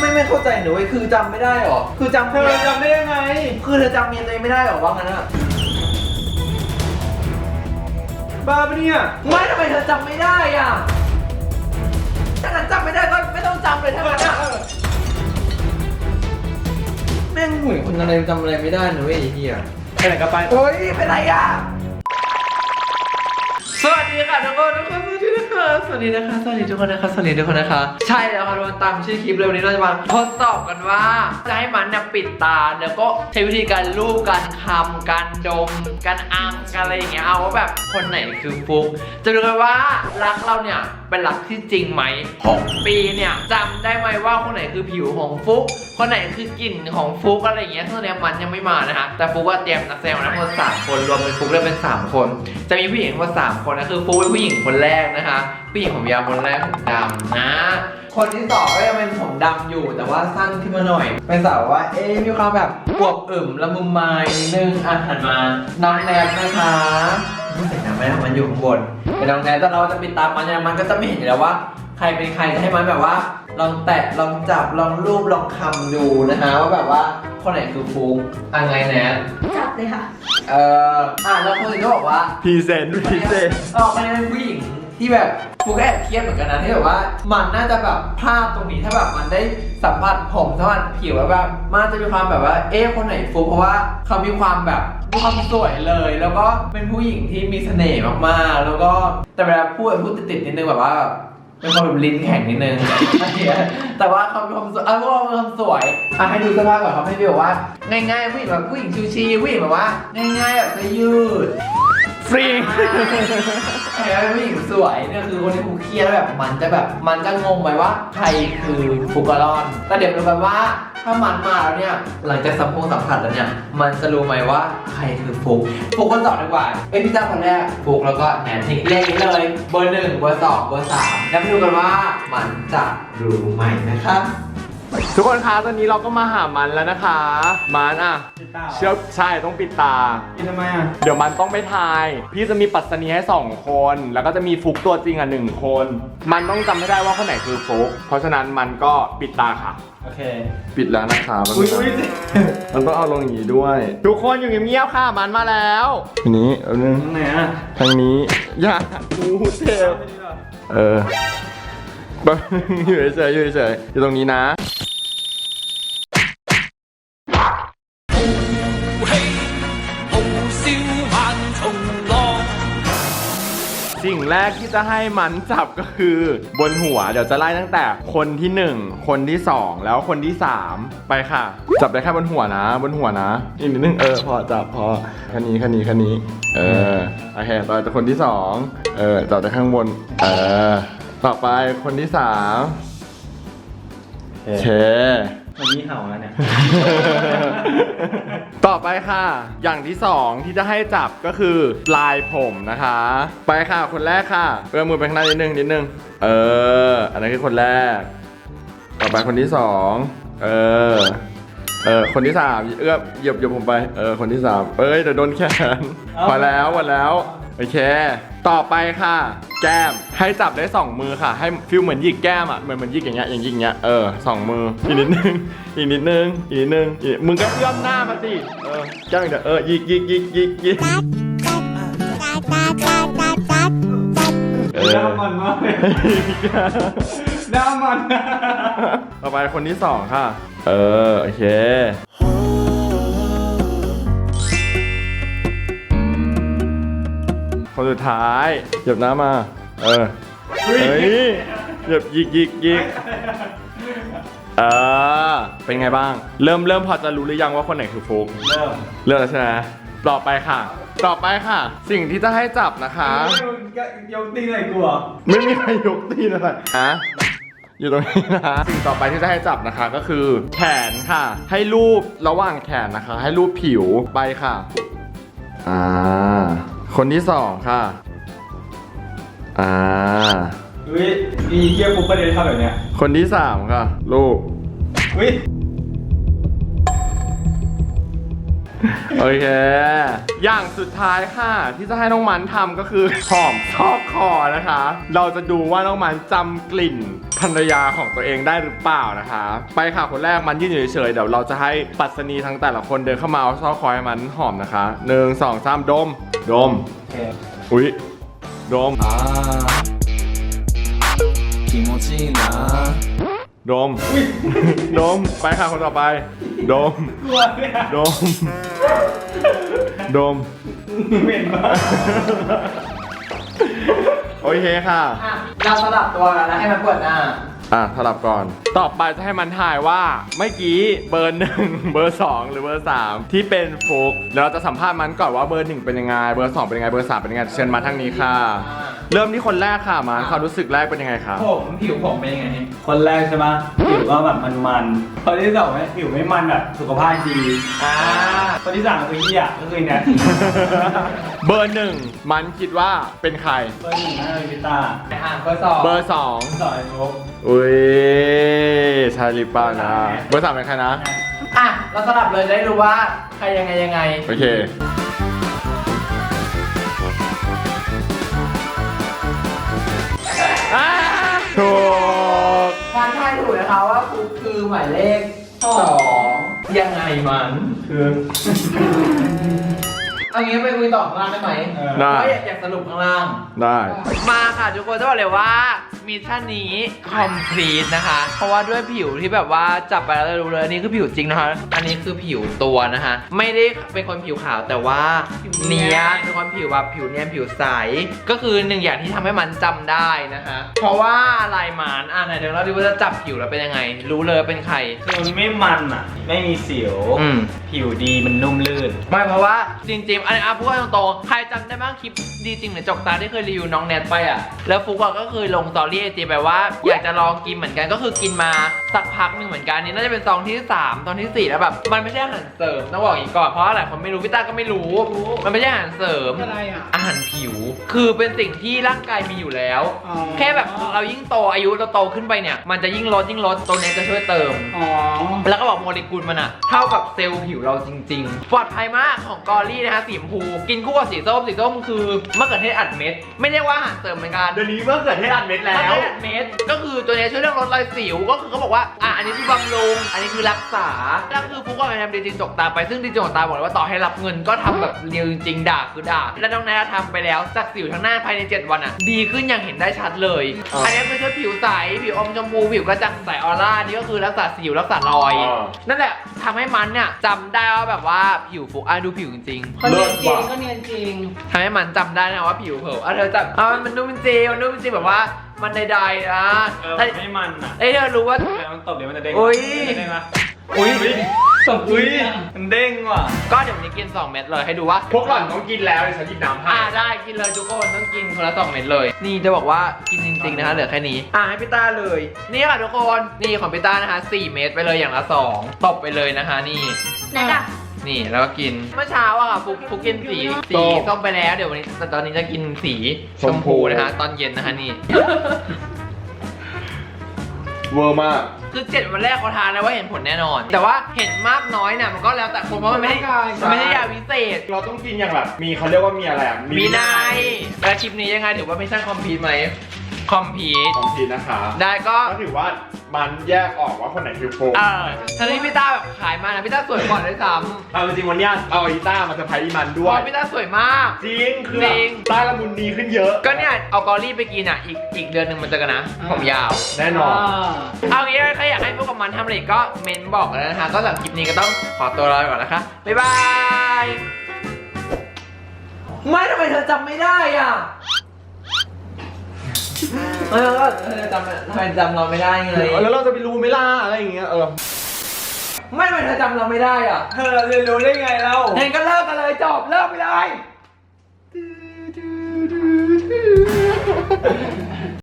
ไม่ไม่เข้าใจหนูเว้ยคือจำไม่ได้หรอ คือจำเธอจำได้ยังไง คือเธอจำเมียตัวเองไม่ได้หรอว่างั้นอะบ้าปะเนี่ย ไม่ทำไมเธอจำไม่ได้อะ ถ้างั้นจำไม่ได้ก็ไม่ต้องจำเลยถ้างั้นอะแม่งหุ่ยคนอะไรจำอะไรไม่ได้นะเว้ยไอ้เหี้ยไปไหนก็ไปโอ้ยเป็นไรอะ สวัสดีค่ะทุกคนทุกคนสวัสดีนะคะ สวัสดีนะคะ สวัสดีทุกคนนะคะ สวัสดีทุกคนนะคะ ใช่แล้วค่ะทุกคนตามชื่อคลิปเลยวันนี้เราจะมาทดสอบกันว่าจะให้มันเนี่ยปิดตา แล้วก็ใช้วิธีการลูบการคำการดม การอังการอะไรอย่างเงี้ย เอาว่าแบบคนไหนคือฟุก จะดูกันว่ารักเราเนี่ยเป็นรักที่จริงไหม6ปีเนี่ยจำได้ไหมว่าคนไหนคือผิวของฟุก คนไหนคือกลิ่นของฟุกอะไรอย่างเงี้ยซึ่งตอนเนี้ยมันยังไม่มานะฮะแต่ฟุกว่าเตรียมนักแสดงมาทั้งหมดสามคนรวมเป็นฟุกแล้วเป็นสามคน จะมีผู้หญิงทั้งหมดสามคนนะคือฟุกเป็นผู้หญิงคนแรกนะคะผู้หญิงผมยาวคนแรกผมดำนะ คนที่สองก็ยังเป็นผมดำอยู่แต่ว่าสั้นขึ้นมาหน่อย เป็นสาวว่าเอ๊ะมีความแบบอวบอึมละมุมมายนิดนึงอะหันมาน้องแนบนะคะไม่ใส่น้ำไม่ได้มันอยู่ข้างบนเป็นน้องแนบแต่เราจะปิดตามมันเนี่ยมันก็จะไม่เห็นอยู่แล้วว่า ใครเป็นใครจะให้มันแบบว่า ลองแตะลองจับลองรูปลองคำดูนะฮะว่าแบบว่าคนไหนคือฟุกอะไงแนทจับเลยค่ะ เอ่ออะแล้วคนอื่นก็บอกว่า พรีเซนต์พรีเซนต์เออคนนี้เป็นผู้หญิง ที่แบบฟุกก็แอบเครียดเหมือนกันนะที่แบบว่า มันน่าจะแบบพลาดตรงนี้ถ้าแบบมันได้สัมผัสผมสัมผัสผิวแล้วแบบมันจะมีความแบบว่าเอ๊ะคนไหนฟุกเพราะว่าเขามีความแบบมีความสวยเลย แล้วก็เป็นผู้หญิงที่มีเสน่ห์มากๆ แล้วก็แต่เวลาพูดพูดติดๆนิดนึงแบบว่าเป็นคนแบบลิ้นแข็งนิดนึง แต่ว่าเขามีความสวยเออเขามีความสวยอะให้ดูเสื้อผ้าก่อนเขาให้ดูแบบว่า ง่ายๆผู้หญิงแบบผู้หญิงชิวๆผู้หญิงแบบว่า ง่ายๆแบบเสื้อยืด ฟรี เห็นไหมผู้หญิงสวยเนี่ยคือคนที่ผูเครียดแล้วแบบมันจะแบบมันจะงงไปว่าใครคือฟุกกะลอนแต่เดี๋ยวดูกันว่าถ้ามันมาแล้วเนี่ยหลังจากสัมพงสัมผัสแล้วเนี่ยมันจะรู้ไหมว่าใครคือฟุกฟุกคนสอดีกว่าเอ้ยพี่จ้าคนแรกฟุกแล้วก็แหนทิกเลขนี้เลยเบอร์หนึ่งเบอร์สองเบอร์สามแล้วมาดูกันว่ามันจะรู้ไหมนะครับ ทุกคนคะตอนนี้เราก็มาหามันแล้วนะคะ มันอะเชื่อใช่ต้องปิดตา กินทำไมอะเดี๋ยวมันต้องไปทาย พี่จะมีปัสนีให้สองคน แล้วก็จะมีฟุกตัวจริงอะหนึ่งคน มันต้องจำให้ได้ว่าคนไหนคือฟุก เพราะฉะนั้นมันก็ปิดตาค่ะ โอเคปิดแล้วนะคะมันอุ้ยอุ้ยมันต้องเอาลงอย่างนี้ด้วยทุกคนอยู่เงียบๆค่ะ มันมาแล้ว ทีนี้เอานึงตรงไหนอะทางนี้ อย่าอู้เจ็บ เออแบบอยู่เฉยๆอยู่เฉยๆอยู่ตรงนี้นะ แรกที่จะให้มันจับก็คือบนหัวเดี๋ยวจะไล่ตั้งแต่คนที่ 1 คนที่ 2 แล้วคนที่ 3 ไปค่ะ จับได้แค่บนหัวนะ บนหัวนะอีกนิดนึงเออพอจับพอค่นี้ค่นี้ค่นี้ เออโอเคต่อไปคนที่ 2 เออจับได้ข้างบน เออ ต่อไปคนที่ 3เคเควั นนี้เห่าแล้วเนี่ย ต่อไปค่ะ อย่างที่สองที่จะให้จับก็คือลายผมนะคะ ไปค่ะคนแรกค่ะเอื้อมมือไปข้างหน้านิดนึงนิดนึง เออ อันนั้นคือคนแรก ต่อไปคนที่สองเออ เออคนที่สามเอื้อมเหยียบเหยียบผมไป เออ คนที่สามเอ้ยเดี๋ยวโดนแขนเอาพอแล้วพอแล้ว โอเค ต่อไปค่ะ แก้ม ให้จับได้สองมือค่ะ ให้ฟิลเหมือนหยิกแก้มอะ เหมือนเหมือนหยิกอย่างเงี้ย อย่างหยิกอย่างเงี้ย เออสองมือ อีกนิดนึง อีกนิดนึง อีกนิดนึงอีกมึงก็เอื้อมหน้ามาสิ เออ แก้มอย่างเดียวเออหยิกหยิกหยิกหยิกหยิกเออหน้ามันมากเลยหน้ามัน ต่อไปคนที่สองค่ะ เออ โอเค คนสุดท้ายเหยียบน้ำมา เออ เฮ้ยเหยียบยิกยิกยิกเออ เป็นไงบ้าง เริ่มเริ่มพอจะรู้หรือยังว่าคนไหนคือฟุกเริ่มเริ่มแล้วใช่ไหมต่อไปค่ะ ต่อไปค่ะ สิ่งที่จะให้จับนะคะ ยกตีไหนกูเหรอไม่มีใครยกตีนอะไรฮะอยู่ตรงนี้นะสิ่งต่อไปที่จะให้จับนะคะก็คือ แขนค่ะ ให้รูประหว่างแขนนะคะ ให้รูปผิวไปค่ะ อ่า คนที่สองค่ะ อ่า อุ้ยมีเทียบปุ๊บประเดี๋ยวทำแบบเนี้ยคนที่สามค่ะรูปอุ้ยโอเค อย่างสุดท้ายค่ะ ที่จะให้น้องมันทำก็คือ หอมชอบคอนะคะ เราจะดูว่าน้องมันจำกลิ่นภรรยาของตัวเองได้หรือเปล่านะคะ ไปค่ะคนแรกมันยืนอยู่เฉยๆเดี๋ยวเราจะให้ปัสนีทั้งแต่ละคนเดินเข้ามาเอาชอบคอยมันหอมนะคะหนึ่งสองสามดม โดม อุ้ยโดมคิโมจินะโดม โดม ไปค่ะคนต่อไป โดม โดม โดมโอเคค่ะ เราสลับตัวแล้วให้มันปวดหน้า อะสลับก่อน ต่อไปจะให้มันถ่ายว่าเมื่อกี้เบอร์หนึ่งเบอร์สองหรือเบอร์สามที่เป็นฟุกเดี๋ยวเราจะสัมภาษณ์มันก่อนว่าเบอร์หนึ่งเป็นยังไง เบอร์สองเป็นยังไง เบอร์สามเป็นยังไง เชิญมาทางนี้ค่ะ เริ่มที่คนแรกค่ะมันความรู้สึกแรกเป็นยังไงคะผมผิวผมเป็นยังไง คนแรกใช่ไหมผิวก็แบบมันๆคนที่สองเนี่ยผิวไม่มันแบบสุขภาพดีอ่าคนที่สามคือเหี้ยก็คือเนี่ยเบอร์หนึ่งมันคิดว่าเป็นใคร เบอร์หนึ่งน่าจะเป็นพิต้าอะเบอร์สองเบอร์สองสองไอ้โฟก อุ้ยชาลิปป้านะ เบอร์สามเป็นใครนะ อะ เราสลับเลยจะได้รู้ว่า ใครยังไงยังไง โอเคอ่ ถูกการทายถูกนะคะว่าฟุกคือหมายเลขสองยังไงมันคือ เอางี้ไปคุยต่อข้างล่างได้ไหมเออได้ เพราะอยากสรุปข้างล่าง ได้ มาค่ะทุกคนจะบอกเลยว่ามิชชั่นนี้ complete นะคะ เพราะว่าด้วยผิวที่แบบว่าจับไปแล้วจะรู้เลยอันนี่คือผิวจริงนะคะ อันนี้คือผิวตัวนะคะ ไม่ได้เป็นคนผิวขาวแต่ว่าเนียนเป็นคนผิวแบบผิวเนียนผิวใส ก็คือหนึ่งอย่างที่ทำให้มันจำได้นะคะ เพราะว่าลายหมานอะไหนเดี๋ยวเราดูว่าจะจับผิวแล้วเป็นยังไง รู้เลยเป็นใคร คือมันไม่มันอะ ไม่มีสิว อืม ผิวดีมันนุ่มลื่น ไม่เพราะว่าจริงๆอันนี้อะพูดกันตรงๆใครจำได้บ้างคลิปดีจริงหรือจกตาที่เคยรีวิวน้องแนทไปอะ แล้วฟุกอะก็เคยลงสตอรี่ไอจีไปว่า อยากจะลองกินเหมือนกันก็คือกินมาสักพักหนึ่งเหมือนกันอันนี่น่าจะเป็นซองที่3ซองทีสี่4แล้วแบบมันไม่ใช่อาหารเสริมต้องบอกอย่างนี้ก่อนเพราะว่าหลายคนไม่รู้พี่ตาก็ไม่รู้ มันไม่ใช่อาหารเสริม อะไรอะ อาหารผิว คือเป็นสิ่งที่ร่างกายมีอยู่แล้ว อ๋อ แค่แบบเรายิ่งโตอายุเราโตขึ้นไปเนี่ย มันจะยิ่งลดยิ่งลดตัวเนี้ยจะช่วยเติม อ๋อ แล้วก็บอกโมเลกุลมันอะเท่ากับเซลล์ผิวเราจริง ๆ ปลอดภัยมากของกอรี่นะคะสีชมพู กินคู่กับสีส้มสีส้มคือมะเขือเทศอัดเม็ด ไม่เรียกว่าอาหารเสริมเหมือนกันเดี๋ยวนี้เมื่อเกิดให้อัดเม็ดมะแล้เขือวเทศอัดเม็ดก็คือตัวเนี้ยช่วยเรื่องลดรอยสิวก็คือเขาบอกว่าอะอันนี้คือบำรุงอันนี้คือรักษาแล้วคือฟุกก็ไปทำดีจริงจกตาไปซึ่งดีจริงจกตาบอกเลยว่าต่อให้รับเงินก็ทำแบบเรียวจริงๆด่าคือด่าแล้วน้องแนททำไปแล้วจากสิวทั้งหน้าภายใน 7 วันอะดีขึ้นอย่างเห็นได้ชัดเลยอ่า อันนี้คือช่วยผิวใสผิวอมชมพูผิวกระจ่างใสออร่านี่ก็คือรักษาสิวรักษารอยอ่านั่นแหละทำให้มันเนี่ยจำได้ว่าแบบว่าผิวฟุกอะดูผิวจริงก็เนียนจริงก็เนียนจริงทำให้มันจำได้นะว่าผิวเผลออะเธอจับอะมันนุ่มจริงมันนุ่มจริงแบบว่ามันใดๆนะเออถ้าไม่มันอะเอ้ยเธอรู้ว่าแล้วมันตบเดี๋ยวมันจะเด้งอุ๊ย มันจะเด้งปะอุ้ยสมจริอุ้ยงอะมันเด้งว่ะก็เดี๋ยววันนี้กิน 2 เม็ดเลยให้ดูว่าพวกหล่อนต้องกินแล้วเดี๋ยวฉันหยิบน้ำให้อ่าได้กินเลยทุกคนต้องกินคนละ2เม็ดเลย นี่จะบอกว่ากินจริงๆนะคะเหลือแค่นี้อ่าให้พี่ต้าเลย นี่ค่ะทุกคนนี่ของพี่ต้านะคะ 4 เม็ดไปเลยอย่างละ2ตบไปเลยนะคะนี่ ไหนล่ะ นี่แล้วก็กิน เมื่อเช้าอะค่ะฟุกฟุกกินสีสีส้มไปแล้ว เดี๋ยววันนี้ตอนนี้จะกินสีชมพูนะคะตอนเย็นนะคะนี่ เวอร์มาก คือเจ็ดวันแรกเขาทานแล้วว่าเห็นผลแน่นอน แต่ว่าเห็นมากน้อยเนี่ยมันก็แล้วแต่คนเพราะมันไม่ได้มันไม่ได้ยาวิเศษ เราต้องกินอย่างแบบมีเขาเรียกว่ามีอะไรอะมีนายแล้วคลิปนี้ยังไงถือว่าไม่ใช่คอมพีทไหมคอมพีท ของกินนะคะ ได้ก็ ก็ถือว่า มันแยกออกว่าคนไหนคือโฟมเออทีนี้พี่ต้าแบบขายมานะพี่ต้าสวยกว่าด้วยซ้เอาจริงๆวันเนี้ยเอาอีต้ามาเซอร์ไพรส์อีมันำเพด้วยราะพี่ต้าสวยมาก จริงคือจริง ต้าละมุนดีขึ้นเยอะ ก็เนี่ยเอากอรี่ไปกินอะอีกอีกเดือนหนึ่งมันเจอกันนะ ผมยาว แน่นอน เอางี้ใครอยากให้พวกกับมันทำอะไรก็เมนบอกกันนะคะ ก็สำหรับคลิปนี้ก็ต้องขอตัวลาไปก่อนนะคะ บ๊ายบาย ไม่ทำไมเธอจำไม่ได้อะ ไม่ก็เธอจำทำไมจำเราไม่ได้ไงแล้วเราจะไปรู้ไหมล่ะอะไรอย่างเงี้ยเออไม่ทำไมเธอจำเราไม่ได้อะเธอเรียนรู้ได้ไงเล่าเห็นก็เลิกกันเลยจบเลิกไปเลย